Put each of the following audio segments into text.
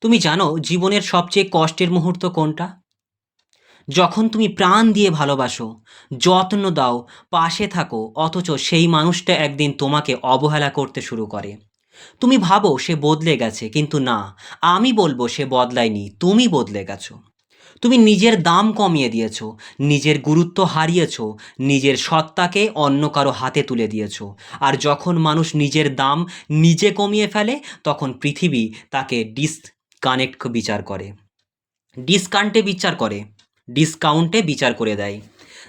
তুমি জানো জীবনের সবচেয়ে কষ্টের মুহূর্ত কোনটা? যখন তুমি প্রাণ দিয়ে ভালোবাসো, যত্ন দাও, পাশে থাকো, অথচ সেই মানুষটা একদিন তোমাকে অবহেলা করতে শুরু করে। তুমি ভাবো সে বদলে গেছে, কিন্তু না, আমি বলব সে বদলায়নি, তুমি বদলে গেছো। তুমি নিজের দাম কমিয়ে দিয়েছ, নিজের গুরুত্ব হারিয়েছ, নিজের সত্তাকে অন্য কারও হাতে তুলে দিয়েছ। আর যখন মানুষ নিজের দাম নিজে কমিয়ে ফেলে, তখন পৃথিবী তাকে ডিসকানেক্ট বিচার করে। ডিসকান্টে বিচার করে ডিসকাউন্টে বিচার করে দেয়।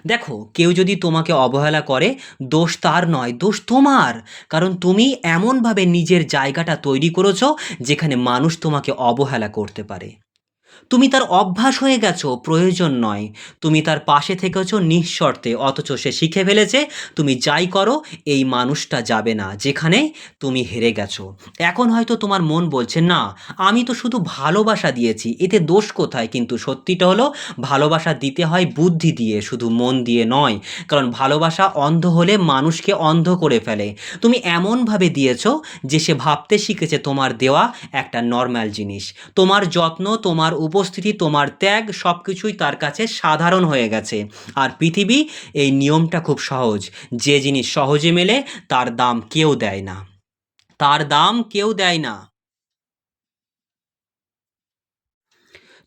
দেখো, কেউ যদি তোমাকে অবহেলা করে, দোষ তার নয়, দোষ তোমার। কারণ তুমি এমনভাবে নিজের জায়গাটা তৈরি করেছ, যেখানে মানুষ তোমাকে অবহেলা করতে পারে। তুমি তার অভ্যাস হয়ে গেছো, প্রয়োজন নয়। তুমি তার পাশে থেকেছো নিঃশর্তে, অথচ সে শিখে ফেলেছে, তুমি যাই করো, এই মানুষটা যাবে না, যেখানে তুমি হেরে গেছো। এখন হয়তো তোমার মন বলছে, না, আমি তো শুধু ভালোবাসা দিয়েছি, এতে দোষ কোথায়? কিন্তু সত্যিটা হলো, ভালোবাসা দিতে হয় বুদ্ধি দিয়ে, শুধু মন দিয়ে নয়। কারণ ভালোবাসা অন্ধ হলে মানুষকে অন্ধ করে ফেলে। তুমি এমনভাবে দিয়েছ যে সে ভাবতে শিখেছে, তোমার দেওয়া একটা নর্ম্যাল জিনিস। তোমার যত্ন, তোমার উপস্থিতি তোমার ত্যাগ সব কিছুই তার কাছে সাধারণ হয়ে গেছে। আর পৃথিবী এই নিয়মটা খুব সহজ। যে জিনিস সহজে মেলে, তার দাম কেউ দেয় না। তার দাম কেউ দেয় না।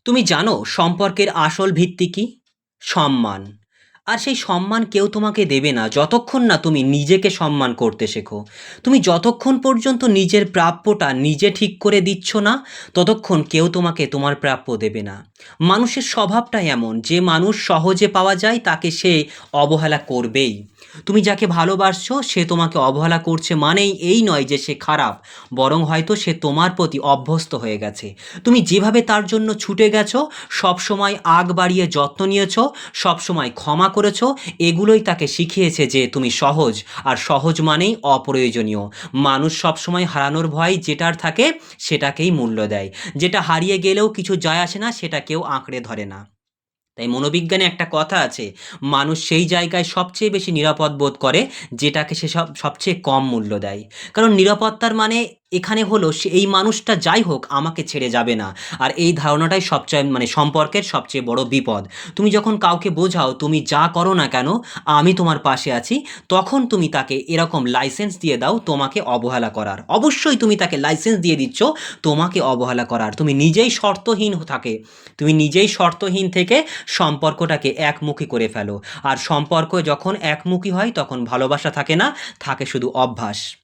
তুমি জানো সম্পর্কের আসল ভিত্তি কি? সম্মান। আর সেই সম্মান কেউ তোমাকে দেবে না। যতক্ষণ না তুমি নিজেকে সম্মান করতে শেখো। তুমি যতক্ষণ পর্যন্ত নিজের প্রাপ্যটা নিজে ঠিক করে দিচ্ছ না, ততক্ষণ কেউ তোমাকে তোমার প্রাপ্য দেবে না। মানুষের স্বভাবটাই এমন, যে মানুষ সহজে পাওয়া যায়, তাকে সে অবহেলা করবেই। তুমি যাকে ভালোবাসছো, সে তোমাকে অবহেলা করছে মানেই এই নয় যে সে খারাপ, বরং হয়তো সে তোমার প্রতি অভ্যস্ত হয়ে গেছে। তুমি যেভাবে তার জন্য ছুটে গেছো, সবসময় আগ বাড়িয়ে যত্ন নিয়েছো, সবসময় ক্ষমা করেছ, এগুলোই তাকে শিখিয়েছে যে তুমি সহজ, আর সহজ মানেই অপ্রয়োজনীয়। মানুষ সবসময় হারানোর ভয় যেটার থাকে সেটাকেই মূল্য দেয়। যেটা হারিয়ে গেলেও কিছু যায় আসে না, সেটা কেউ আঁকড়ে ধরে না। তাই মনোবিজ্ঞানে একটা কথা আছে, মানুষ সেই জায়গায় সবচেয়ে বেশি নিরাপদ বোধ করে, যেটাকে সে সব, সবচেয়ে কম মূল্য দেয়। কারণ নিরাপত্তার মানে এখানে হলো সে, এই মানুষটা যাই হোক আমাকে ছেড়ে যাবে না। আর এই ধারণাটাই সবচেয়ে মানে সম্পর্কের সবচেয়ে বড় বিপদ। তুমি যখন কাউকে বোঝাও, তুমি যা করো না কেন, আমি তোমার পাশে আছি, তখন তুমি তাকে এরকম লাইসেন্স দিয়ে দাও, তোমাকে অবহেলা করার। অবশ্যই তুমি তাকে লাইসেন্স দিয়ে দিচ্ছ, তোমাকে অবহেলা করার। তুমি নিজেই শর্তহীন থাকে। তুমি নিজেই শর্তহীন থেকে সম্পর্কটাকে একমুখী করে ফেলো। আর সম্পর্ক যখন একমুখী হয়, তখন ভালোবাসা থাকে না, থাকে শুধু অভ্যাস।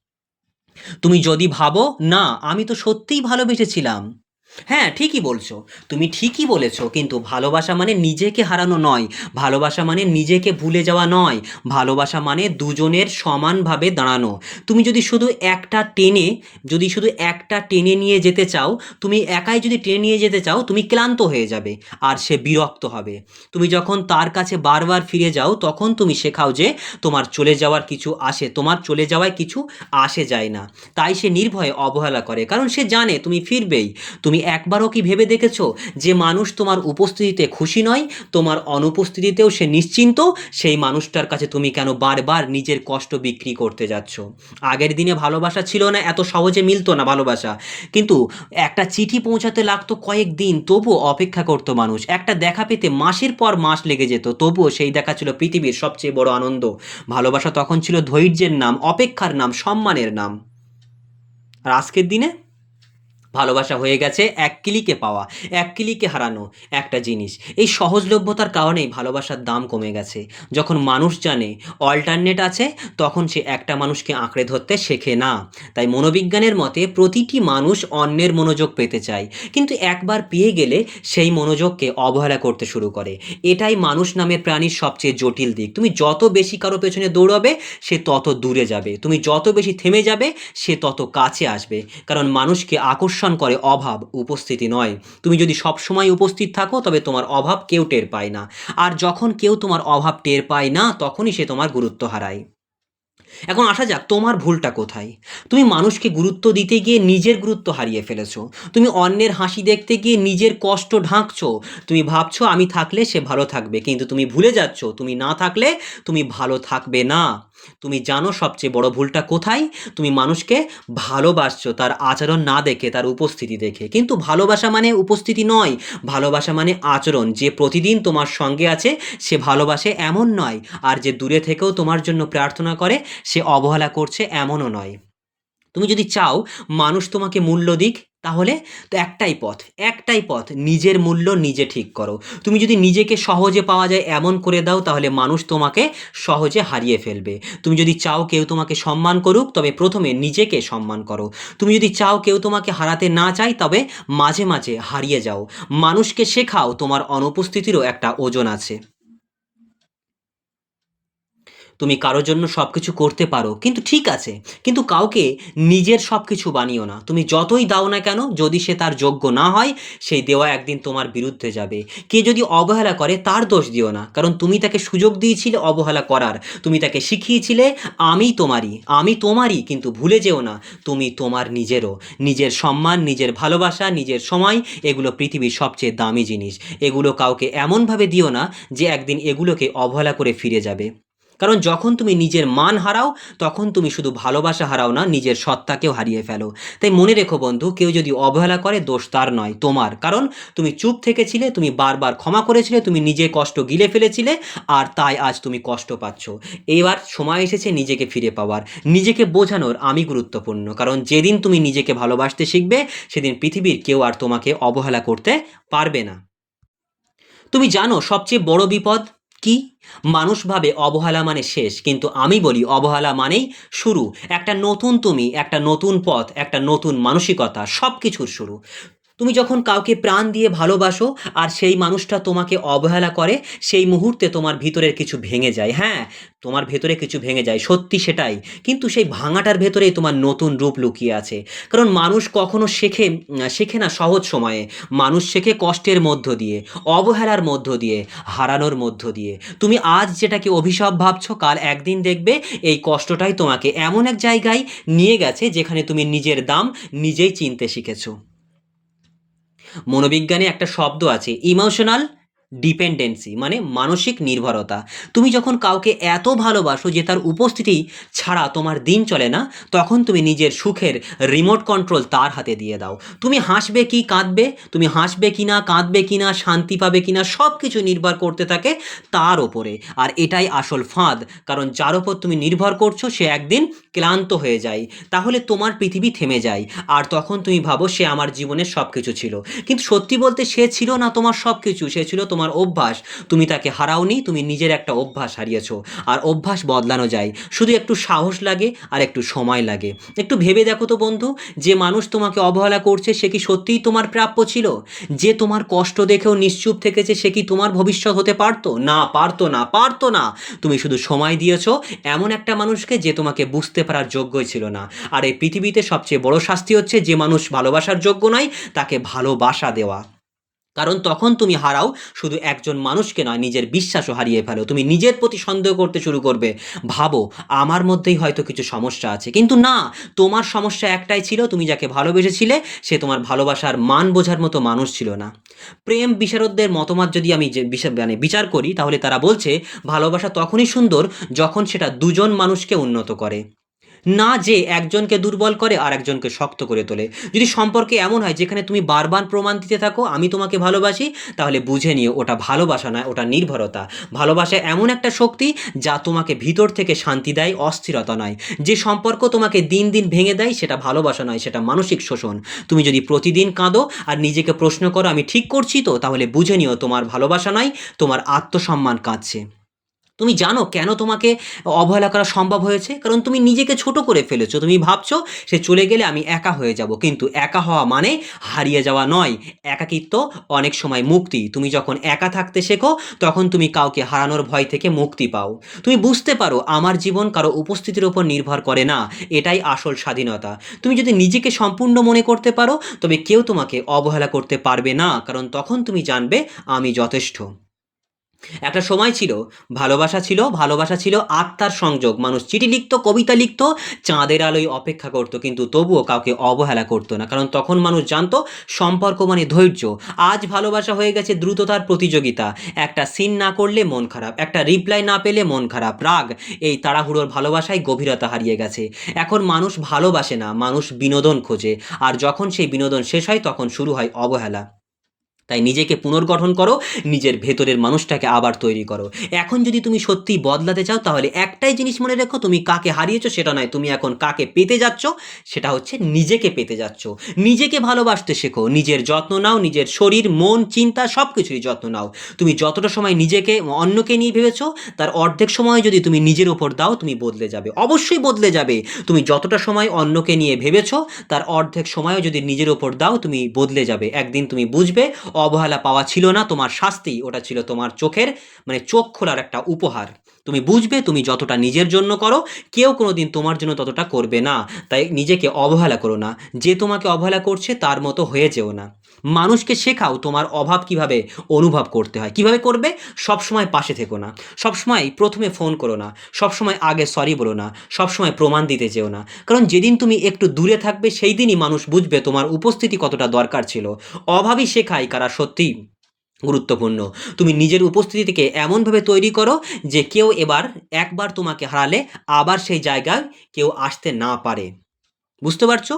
তুমি যদি ভাবো না আমি তো সত্যিই ভালোবেসেছিলাম। হ্যাঁ ঠিকই বলছো। তুমি ঠিকই বলেছ, কিন্তু ভালোবাসা মানে নিজেকে হারানো নয়। ভালোবাসা মানে নিজেকে ভুলে যাওয়া নয়। ভালোবাসা মানে দুজনের সমানভাবে দাঁড়ানো। তুমি যদি শুধু একটা টেনে, যদি শুধু একটা টেনে নিয়ে যেতে চাও, তুমি একাই যদি টেনে নিয়ে যেতে চাও, তুমি ক্লান্ত হয়ে যাবে, আর সে বিরক্ত হবে। তুমি যখন তার কাছে বারবার ফিরে যাও, তখন তুমি শেখাও যে তোমার চলে যাওয়ার কিছু আসে, তোমার চলে যাওয়ায় কিছু আসে যায় না। তাই সে নির্ভয়ে অবহেলা করে, কারণ সে জানে তুমি ফিরবেই। তুমি একবারও কি ভেবে দেখেছ যে মানুষ তোমার উপস্থিতিতে খুশি নয়? তোমার অনুপস্থিতিতেও সে নিশ্চিন্ত? সেই মানুষটার কাছে তুমি কেন বারবার নিজের কষ্ট বিক্রি করতে যাচ্ছ? আগের দিনে ভালোবাসা ছিল না, এত সহজে মিলতো না ভালোবাসা। কিন্তু একটা চিঠি পৌঁছাতে লাগতো কয়েক দিন, তবুও অপেক্ষা করতো মানুষ। একটা দেখা পেতে মাসের পর মাস লেগে যেত, তবুও সেই দেখা ছিল পৃথিবীর সবচেয়ে বড় আনন্দ। ভালোবাসা তখন ছিল ধৈর্যের নাম, অপেক্ষার নাম, সম্মানের নাম। আর আজকের দিনে? ভালোবাসা হয়ে গেছে, এক ক্লিকে পাওয়া, এক ক্লিকে হারানো একটা জিনিস। এই সহজলভ্যতার কারণেই ভালোবাসার দাম কমে গেছে। যখন মানুষ জানে অল্টারনেট আছে, তখন সে একটা মানুষকে আঁকড়ে ধরতে শেখে না। তাই মনোবিজ্ঞানের মতে প্রতিটি মানুষ অন্যের মনোযোগ পেতে চায়। কিন্তু একবার পেয়ে গেলে সেই মনোযোগকে অবহেলা করতে শুরু করে। এটাই মানুষ নামের প্রাণীর সবচেয়ে জটিল দিক। তুমি যত বেশি কারও পেছনে দৌড়াবে, সে তত দূরে যাবে। তুমি যত বেশি থেমে যাবে, সে তত কাছে আসবে। কারণ মানুষকে আকর্ষণ করে অভাব, উপস্থিতি নয়। তুমি যদি সব সময় উপস্থিত থাকো, তবে তোমার অভাব কেউ টের পায় না। আর যখন কেউ তোমার অভাব টের পায় না, তখনই সে তোমার গুরুত্ব হারায়। এখন আসা যাক, তোমার ভুলটা কোথায়? তুমি মানুষকে গুরুত্ব দিতে গিয়ে নিজের গুরুত্ব হারিয়ে ফেলেছো। তুমি অন্যের হাসি দেখতে গিয়ে নিজের কষ্ট ঢাকছো। তুমি ভাবছ, আমি থাকলে সে ভালো থাকবে। কিন্তু তুমি ভুলে যাচ্ছ, তুমি না থাকলে তুমি ভালো থাকবে না। তুমি জানো সবচেয়ে বড় ভুলটা কোথায়? তুমি মানুষকে ভালোবাসছো, তার আচরণ না দেখে, তার উপস্থিতি দেখে। কিন্তু ভালোবাসা মানে উপস্থিতি নয়, ভালোবাসা মানে আচরণ। যে প্রতিদিন তোমার সঙ্গে আছে, সে ভালোবাসে এমন নয়। আর যে দূরে থেকেও তোমার জন্য প্রার্থনা করে, সে অবহেলা করছে এমনও নয়। তুমি যদি চাও, মানুষ তোমাকে মূল্য দিক তাহলে তো একটাই পথ একটাই পথ, নিজের মূল্য নিজে ঠিক করো। তুমি যদি নিজেকে সহজে পাওয়া যায় এমন করে দাও, তাহলে মানুষ তোমাকে সহজে হারিয়ে ফেলবে। তুমি যদি চাও কেউ তোমাকে সম্মান করুক, তবে প্রথমে নিজেকে সম্মান করো। তুমি যদি চাও কেউ তোমাকে হারাতে না চায়, তবে মাঝে মাঝে হারিয়ে যাও। মানুষকে শেখাও তোমার অনুপস্থিতিরও একটা ওজন আছে। তুমি কারোর জন্য সব কিছু করতে পারো, কিন্তু ঠিক আছে, কিন্তু কাউকে নিজের সব কিছু বানিও না। তুমি যতই দাও না কেন, যদি সে তার যোগ্য না হয়, সেই দেওয়া একদিন তোমার বিরুদ্ধে যাবে। কে যদি অবহেলা করে, তার দোষ দিও না, কারণ তুমি তাকে সুযোগ দিয়েছিলে অবহেলা করার। তুমি তাকে শিখিয়েছিলে, আমি তোমারই আমি তোমারই, কিন্তু ভুলে যেও না, তুমি তোমার নিজেরও। নিজের সম্মান, নিজের ভালোবাসা, নিজের সময়, এগুলো পৃথিবীর সবচেয়ে দামি জিনিস। এগুলো কাউকে এমনভাবে দিও না, যে একদিন এগুলোকে অবহেলা করে ফিরে যাবে। কারণ যখন তুমি নিজের মান হারাও, তখন তুমি শুধু ভালোবাসা হারাও না, নিজের সত্তাকেও হারিয়ে ফেলো। তাই মনে রেখো বন্ধু, কেউ যদি অবহেলা করে, দোষ তার নয়, তোমার। কারণ তুমি চুপ থেকেছিলে, তুমি বারবার ক্ষমা করেছিলে, তুমি নিজে কষ্ট গিলে ফেলেছিলে, আর তাই আজ তুমি কষ্ট পাচ্ছ। এবার সময় এসেছে নিজেকে ফিরে পাওয়ার। নিজেকে বোঝানোর আমি গুরুত্বপূর্ণ। কারণ যেদিন তুমি নিজেকে ভালোবাসতে শিখবে, সেদিন পৃথিবীর কেউ আর তোমাকে অবহেলা করতে পারবে না। তুমি জানো, সবচেয়ে বড় বিপদ কি? মানুষ ভাবে অবহেলা মানে শেষ, কিন্তু আমি বলি অবহেলা মানেই শুরু। একটা নতুন তুমি, একটা নতুন পথ, একটা নতুন মানসিকতা সব কিছুর শুরু। তুমি যখন কাউকে প্রাণ দিয়ে ভালোবাসো আর সেই মানুষটা তোমাকে অবহেলা করে, সেই মুহূর্তে তোমার ভিতরের কিছু ভেঙে যায়। হ্যাঁ তোমার ভেতরে কিছু ভেঙে যায়, সত্যি সেটাই। কিন্তু সেই ভাঙাটার ভেতরেই তোমার নতুন রূপ লুকিয়ে আছে। কারণ মানুষ কখনো শেখে শেখে না সহজ সময়ে। মানুষ শেখে কষ্টের মধ্য দিয়ে, অবহেলার মধ্য দিয়ে, হারানোর মধ্য দিয়ে। তুমি আজ যেটাকে অভিশাপ ভাবছ, কাল একদিন দেখবে, এই কষ্টটাই তোমাকে এমন এক জায়গায় নিয়ে গেছে যেখানে তুমি নিজের দাম নিজেই চিনতে শিখেছো। মনোবিজ্ঞানে একটা শব্দ আছে ইমোশনাল ডিপেন্ডেন্সি মানে মানসিক নির্ভরতা। তুমি যখন কাউকে এত ভালোবাসো যে তার উপস্থিতি ছাড়া তোমার দিন চলে না, তখন তুমি নিজের সুখের রিমোট কন্ট্রোল তার হাতে দিয়ে দাও। তুমি হাসবে কি কাঁদবে? তুমি হাসবে কি না কাঁদবে কি না শান্তি পাবে কি না সব কিছু নির্ভর করতে থাকে তার ওপরে। আর এটাই আসল ফাঁদ, কারণ যার ওপর তুমি নির্ভর করছ, সে একদিন ক্লান্ত হয়ে যায়। তাহলে তোমার পৃথিবী থেমে যায়। আর তখন তুমি ভাবো, সে আমার জীবনের সব কিছু ছিল। কিন্তু সত্যি বলতে সে ছিল না তোমার সব কিছু সে ছিল তোমার অভ্যাস। তুমি তাকে হারাওনি, তুমি নিজের একটা অভ্যাস হারিয়েছো। আর অভ্যাস বদলানো যায়। শুধু একটু সাহস লাগে আর একটু সময় লাগে। একটু ভেবে দেখো তো বন্ধু, যে মানুষ তোমাকে অবহেলা করছে, সে কি সত্যিই তোমার প্রাপ্য ছিল? যে তোমার কষ্ট দেখেও নিশ্চুপ থেকেছে, সে কি তোমার ভবিষ্যৎ হতে পারতো? না পারতো না পারতো না। তুমি শুধু সময় দিয়েছ এমন একটা মানুষকে যে তোমাকে বুঝতে পারার যোগ্যই ছিল না। আর এই পৃথিবীতে সবচেয়ে বড় শাস্তি হচ্ছে যে মানুষ ভালোবাসার যোগ্য নয়, তাকে ভালোবাসা দেওয়া। কারণ তখন তুমি হারাও, শুধু একজন মানুষকে নয়, নিজের বিশ্বাসও হারিয়ে ফেলো। তুমি নিজের প্রতি সন্দেহ করতে শুরু করবে। ভাবো, আমার মধ্যেই হয়তো কিছু সমস্যা আছে। কিন্তু না, তোমার সমস্যা একটাই ছিল, তুমি যাকে ভালোবেসেছিলে, সে তোমার ভালোবাসার মান বোঝার মতো মানুষ ছিল না। প্রেম বিশারদদের মতামত যদি আমি মানে বিচার করি, তাহলে তারা বলছে, ভালোবাসা তখনই সুন্দর যখন সেটা দুজন মানুষকে উন্নত করে। না যে একজনকে দুর্বল করে আর একজনকে শক্ত করে তোলে। যদি সম্পর্কে এমন হয় যেখানে তুমি বারবার প্রমাণ দিতে থাকো, আমি তোমাকে ভালোবাসি, তাহলে বুঝে নিও ওটা ভালোবাসা নয়, ওটা নির্ভরতা। ভালোবাসা এমন একটা শক্তি যা তোমাকে ভিতর থেকে শান্তি দেয়, অস্থিরতা নয়। যে সম্পর্ক তোমাকে দিন দিন ভেঙে দেয়, সেটা ভালোবাসা নয়, সেটা মানসিক শোষণ। তুমি যদি প্রতিদিন কাঁদো আর নিজেকে প্রশ্ন করো, আমি ঠিক করছি তো? তাহলে বুঝে নিও তোমার ভালোবাসা নয়, তোমার আত্মসম্মান কাঁদছে। তুমি জানো কেন তোমাকে অবহেলা করা সম্ভব হয়েছে? কারণ তুমি নিজেকে ছোট করে ফেলেছো। তুমি ভাবছ সে চলে গেলে আমি একা হয়ে যাব। কিন্তু একা হওয়া মানে হারিয়ে যাওয়া নয়। একাকিত্ব অনেক সময় মুক্তি। তুমি যখন একা থাকতে শেখো, তখন তুমি কাউকে হারানোর ভয় থেকে মুক্তি পাও। তুমি বুঝতে পারো, আমার জীবন কারও উপস্থিতির উপর নির্ভর করে না। এটাই আসল স্বাধীনতা। তুমি যদি নিজেকে সম্পূর্ণ মনে করতে পারো, তবে কেউ তোমাকে অবহেলা করতে পারবে না। কারণ তখন তুমি জানবে আমি যথেষ্ট। একটা সময় ছিল, ভালোবাসা ছিল ভালোবাসা ছিল আত্মার সংযোগ। মানুষ চিঠি লিখত, কবিতা লিখত, চাঁদের আলোয় অপেক্ষা করত, কিন্তু তবুও কাউকে অবহেলা করতো না। কারণ তখন মানুষ জানতো, সম্পর্ক মানে ধৈর্য। আজ ভালোবাসা হয়ে গেছে দ্রুততার প্রতিযোগিতা। একটা সিন না করলে মন খারাপ, একটা রিপ্লাই না পেলে মন খারাপ। রাগ, এই তাড়াহুড়োর ভালোবাসায় গভীরতা হারিয়ে গেছে। এখন মানুষ ভালোবাসে না, মানুষ বিনোদন খোঁজে। আর যখন সেই বিনোদন শেষ হয়, তখন শুরু হয় অবহেলা। তাই নিজেকে পুনর্গঠন করো, নিজের ভেতরের মানুষটাকে আবার তৈরি করো। এখন যদি তুমি সত্যি বদলাতে চাও, তাহলে একটাই জিনিস মনে রেখো, তুমি কাকে হারিয়েছো সেটা নয়, তুমি এখন কাকে পেতে যাচ্ছ সেটা হচ্ছে নিজেকে পেতে যাচ্ছ। নিজেকে ভালোবাসতে শেখো, নিজের যত্ন নাও, নিজের শরীর, মন, চিন্তা সব কিছুরই যত্ন নাও। তুমি যতটা সময় নিজেকে অন্যকে নিয়ে ভেবেছো, তার অর্ধেক সময় যদি তুমি নিজের ওপর দাও, তুমি বদলে যাবে। অবশ্যই বদলে যাবে। তুমি যতটা সময় অন্যকে নিয়ে ভেবেছো, তার অর্ধেক সময়ও যদি নিজের ওপর দাও, তুমি বদলে যাবে। একদিন তুমি বুঝবে অবহেলা পাওয়া ছিল না, তোমার শাস্তি, ওটা ছিল তোমার চোখের মানে চোখ খোলার একটা উপহার। তুমি বুঝবে, তুমি যতটা নিজের জন্য করো, কেউ কোনো দিন তোমার জন্য ততটা করবে না। তাই নিজেকে অবহেলা করো না। যে তোমাকে অবহেলা করছে, তার মতো হয়ে যেও না। মানুষকে শেখাও তোমার অভাব কীভাবে অনুভব করতে হয়। কীভাবে করবে? সবসময় পাশে থেকো না। সবসময় প্রথমে ফোন করো না। সবসময় আগে সরি বলো না। সবসময় প্রমাণ দিতে যেও না। কারণ যেদিন তুমি একটু দূরে থাকবে সেই দিনই মানুষ বুঝবে তোমার উপস্থিতি কতটা দরকার ছিল। অভাবই শেখায় কারা সত্যি গুরুত্বপূর্ণ। তুমি নিজের উপস্থিতিকে এমনভাবে তৈরি করো যে কেউ এবার একবার তোমাকে হারালে আবার সেই জায়গায় কেউ আসতে না পারে। বুঝতে পারছ?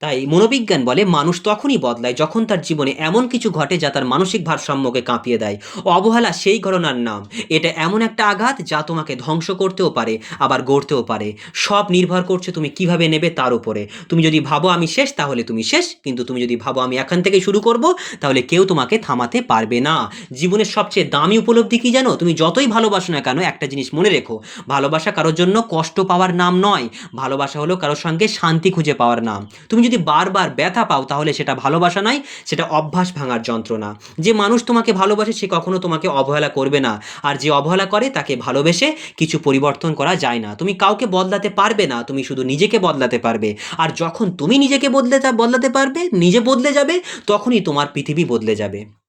তাই মনোবিজ্ঞান বলে মানুষ তখনই বদলায় যখন তার জীবনে এমন কিছু ঘটে যা তার মানসিক ভারসাম্যকে কাঁপিয়ে দেয়। অবহেলা সেই ঘটনার নাম। এটা এমন একটা আঘাত যা তোমাকে ধ্বংস করতেও পারে, আবার গড়তেও পারে। সব নির্ভর করছে তুমি কীভাবে নেবে তার উপরে। তুমি যদি ভাবো আমি শেষ, তাহলে তুমি শেষ। কিন্তু তুমি যদি ভাবো আমি এখান থেকে শুরু করব, তাহলে কেউ তোমাকে থামাতে পারবে না। জীবনের সবচেয়ে দামি উপলব্ধি কি জানো? তুমি যতই ভালোবাসো না কেন, একটা জিনিস মনে রেখো। ভালোবাসা কারোর জন্য কষ্ট পাওয়ার নাম নয়। ভালোবাসা হলো কারোর সঙ্গে শান্তি খুঁজে পাওয়ার নাম। তুমি যদি বারবার ব্যথা পাও, তাহলে সেটা ভালোবাসা নয়, সেটা অভ্যাস ভাঙার যন্ত্রণা। যে মানুষ তোমাকে ভালোবাসে, সে কখনো তোমাকে অবহেলা করবে না। আর যে অবহেলা করে, তাকে ভালোবেসে কিছু পরিবর্তন করা যায় না। তুমি কাউকে বদলাতে পারবে না, তুমি শুধু নিজেকে বদলাতে পারবে। আর যখন তুমি নিজেকে বদলে বদলাতে পারবে, নিজে বদলে যাবে, তখনই তোমার পৃথিবী বদলে যাবে।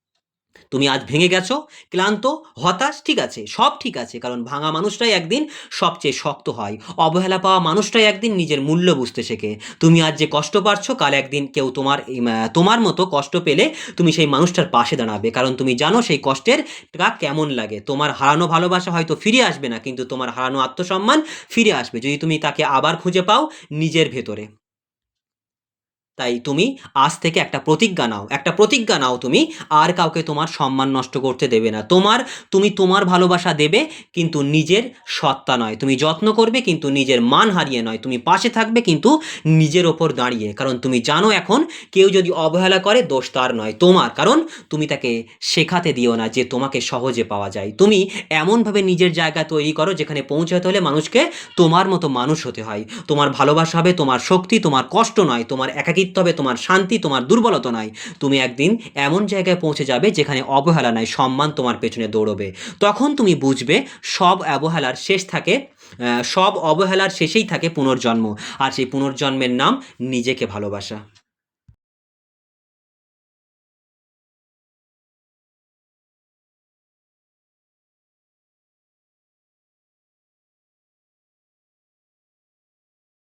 তুমি আজ ভেঙে গেছো, ক্লান্ত, হতাশ, ঠিক আছে, সব ঠিক আছে, কারণ ভাঙা মানুষটাই একদিন সবচেয়ে শক্ত হয়, অবহেলা পাওয়া মানুষটাই একদিন নিজের মূল্য বুঝতে শেখে। তুমি আজ যে কষ্ট পাচ্ছ কাল একদিন কেউ তোমার তোমার মতো কষ্ট পেলে তুমি সেই মানুষটার পাশে দাঁড়াবে, কারণ তুমি জানো সেই কষ্টের টা কেমন লাগে। তোমার হারানো ভালোবাসা হয়তো ফিরে আসবে না, কিন্তু তোমার হারানো আত্মসম্মান ফিরে আসবে, যদি তুমি তাকে আবার খুঁজে পাও নিজের ভেতরে। তাই তুমি আজ থেকে একটা প্রতিজ্ঞা নাও। একটা প্রতিজ্ঞা নাও তুমি, আর কাউকে তোমার সম্মান নষ্ট করতে দেবে না। তোমার, তুমি তোমার ভালোবাসা দেবে, কিন্তু নিজের সত্তা নয়। তুমি যত্ন করবে, কিন্তু নিজের মান হারিয়ে নয়। তুমি পাশে থাকবে, কিন্তু নিজের ওপর দাঁড়িয়ে। কারণ তুমি জানো এখন, কেউ যদি অবহেলা করে, দোষ তার নয়। তোমার, কারণ তুমি তাকে শেখাতে দিও না যে তোমাকে সহজে পাওয়া যায়। তুমি এমনভাবে নিজের জায়গা তৈরি করো, যেখানে পৌঁছাতে হলে মানুষকে তোমার মতো মানুষ হতে হয়। তোমার ভালোবাসা হবে, তোমার শক্তি, তোমার কষ্ট নয়। তোমার একাকিত্ব হবে তোমার শান্তি, তোমার দুর্বলতা নয় তুমি একদিন এমন জায়গায় পৌঁছে যাবে যেখানে অবহেলা নাই, সম্মান তোমার পেছনে দৌড়বে। তখন তুমি বুঝবে সব অবহেলার শেষ থাকে সব অবহেলার শেষেই থাকে পুনর্জন্ম। আর সেই পুনর্জন্মের নাম নিজেকে ভালোবাসা।